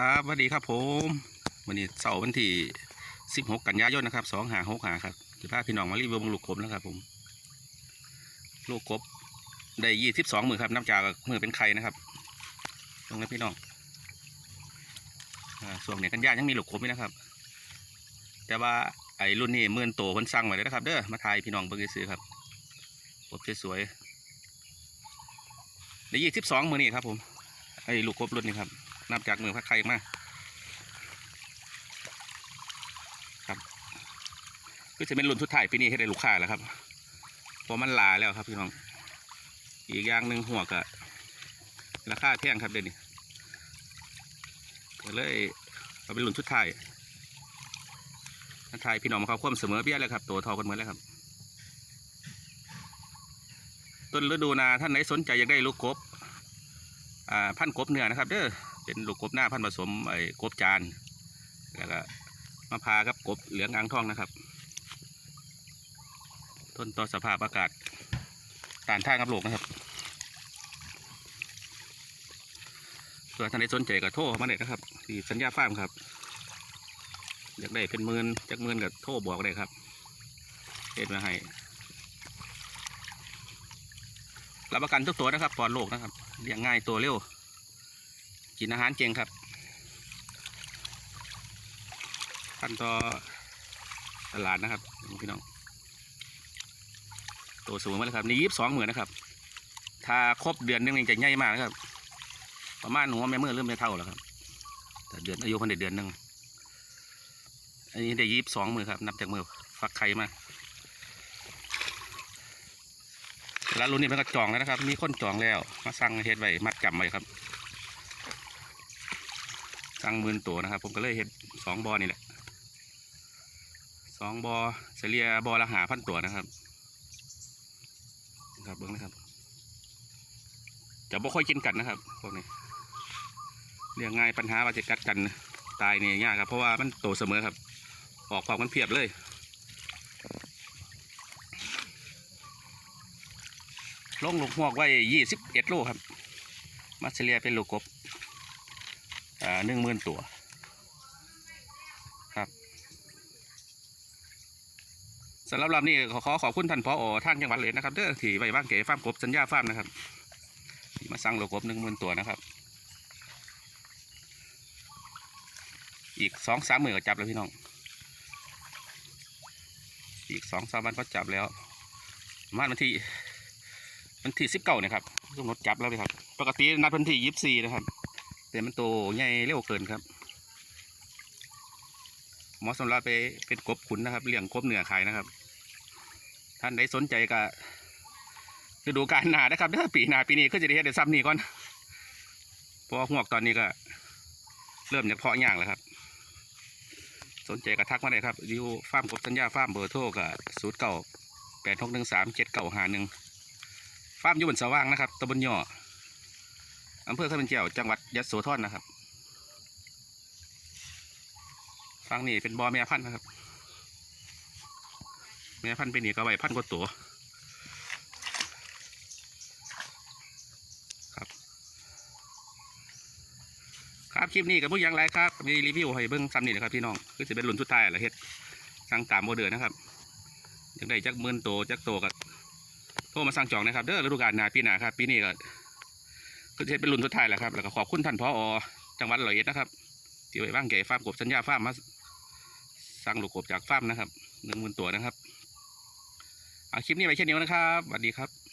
ครับสวัสดีครับผมวันนี้เสาร์วันที่ 16 กันยายนนะครับ2หา6หาครับจะพาพี่น้องมารีวิวลูกกบนะครับ ผม ลูกกบได้22มือครับน้ำจากมือเป็นไข่นะครับตรงนี้พี่น้องส่วนเนี่ยกันยายังมีลูกกบอยู่นะครับ แต่ว่าไอ้รุ่นนี้หมื่นโตเพิ่นสั่งไว้เลยนะครับ เด้อมาถ่ายพี่น้องเบิ่งซื้อครับกบสวยๆได้22มือนี่ครับ ผมไอ้ลูกกบรุ่นนี้ครับ นับจากมือพักไข่มาครับก็จะเป็นรุ่นทุดท้ายปีนี้ให้ได้ลูกค้าแล้วครับเพราะมันหลาแล้วครับพี่น้อง อีกอย่างหนึ่งหัวกะราคาแพงครับเดี๋ยวนี้ก็เลยเอาเป็นรุ่นทุดท้ายทุดท้ายพี่น้องมาเขาควมเสมอเบี้ยเลยครับ ตัวทอกันเหมือนแล้วครับต้นฤดูนาท่านไหนสนใจอยากได้ลูกกบ อ่า พันกบเนื้อนะครับ เด้อ เป็นลูกกบหน้าพันผสมไอ้กบจานแล้วก็มะพร้าวกับกบเหลืองอ่างทองนะครับ ต้นต่อสภาพอากาศตานท่ากับโลกนะครับเพื่อท่านใดสนใจก็โทรเข้ามาเลยนะครับที่สัญญาฟาร์มครับอยากได้เป็นหมื่นจากหมื่นก็โทรบอกเลยครับเฮ็ดมาให้รับประกันทุกตัวนะครับปลอดโรคนะครับเลี้ยงง่ายตัวเร็ว กินอาหารเก่งครับพันต่อตลาดนะครับพี่น้องตัวสูงมากเลยครับนี่ยี่สิบสองหมื่นนะครับ ถ้าครบเดือนนึงจะใหญ่มากนะครับ ประมาณหัวแม่เมื่อเริ่มไม่เท่าแล้วครับ แต่เดือนอายุพันเดือนหนึ่งอันนี้ได้ยี่สิบสองหมือครับ นับจากมือฟักไข่มาแล้วรุ่นนี้มันก็จองแล้วนะครับ มีคนจองแล้ว มาสั่งเฮ็ดไว้มัดจำไว้ครับ สั่งหมื่นตัวนะครับ ผมก็เลยเห็ดสองบอนี่แหละสองบอเฉลี่ยบอละหาพันตัวนะครับครับเบิ้งนะครับ จะบ่ค่อยกินกันนะครับพวกนี้เรียงง่ายปัญหาว่าจะกัดกันตายเนี่ยยากครับ เพราะว่ามันโตเสมอครับ ออกความกันเพียบเลยลงลูกหวกไว้ยี่สิบเอ็ดโลครับ มาเฉลี่ยเป็นลูกกบ หนึ่งหมื่นตัว ครับสำหรับรอบนี้ขอขอขอบคุณท่านพออท่างจังหวัดเลยนะครับเด้อที่ไว้างเก๋ฟาร์มกบสัญญาฟาร์มนะครับมาสั่งโลกบหนึ่งหมื่นตัวนะครับ อีกสองสามหมื่นก็จับแล้วพี่น้อง อีกสองสามวันก็จับแล้วมาวันที่วันที่สิบเก้านะครับกำหนดจับแล้วเลยครับ ปกตินัดวันที่ยี่สิบสี่นะครับ แต่มันโตใหญ่เร็วเกินครับหมาะสำรับไปเป็นกบขุนนะครับเลี้ยงกบเหนือขายนะครับ ท่านใดสนใจก็ฤดูกาลหนานะครับถ้าปีหนาปีนี้ก็จะได้เฮ็ดซ้ำนี่ก่อนเพราะหวกตอนนี้ก็ เริ่มจากเพาะย่างแล้วครับ สนใจก็ทักมาได้ครับวิวฟาร์มกบสัญญาฟาร์มเบอร์โทรก็ศูนย์เก้าแปดหกหนึ่งสามเจ็ดเก้าหาหนึ่งฟาร์มอยู่บนสว่างนะครับตำบลย่อ อำเภอข้าเป็นเจ้าจังหวัดยะโสธรนะครับฟังนี่เป็นบอแม่พันธุ์นะครับ แม่พันธุ์เป็นนี่ก็ไว้พันกว่าตัวครับ ครับคลิปนี้กับผู้ยังไรครับ มีรีวิวให้เบิ้งซ้ำนี่นะครับพี่น้องคือจะเป็นรุ่นสุดท้ายแหละเฮ็ดสั่งตามโมเดอร์นะครับอยากได้จักหมื่นโตจักโตกับโทรมาสั่งจองนะครับเด้อฤดูกาลหนาปีหนาครับปีนี้ก็ ก็จะเป็นรุ่นสุดท้ายแหละครับ แล้วก็ขอบคุณท่านพออจังหวัดร้อยเอ็ดนะครับ ที่ไว้บ้างแก่ฟาร์มกบสัญญาฟาร์มมาสร้างลูกกบจากฟาร์มนะครับหนึ่งหมื่นตัวนะครับเอาคลิปนี้ไปแค่นี้นะครับสวัสดีครับ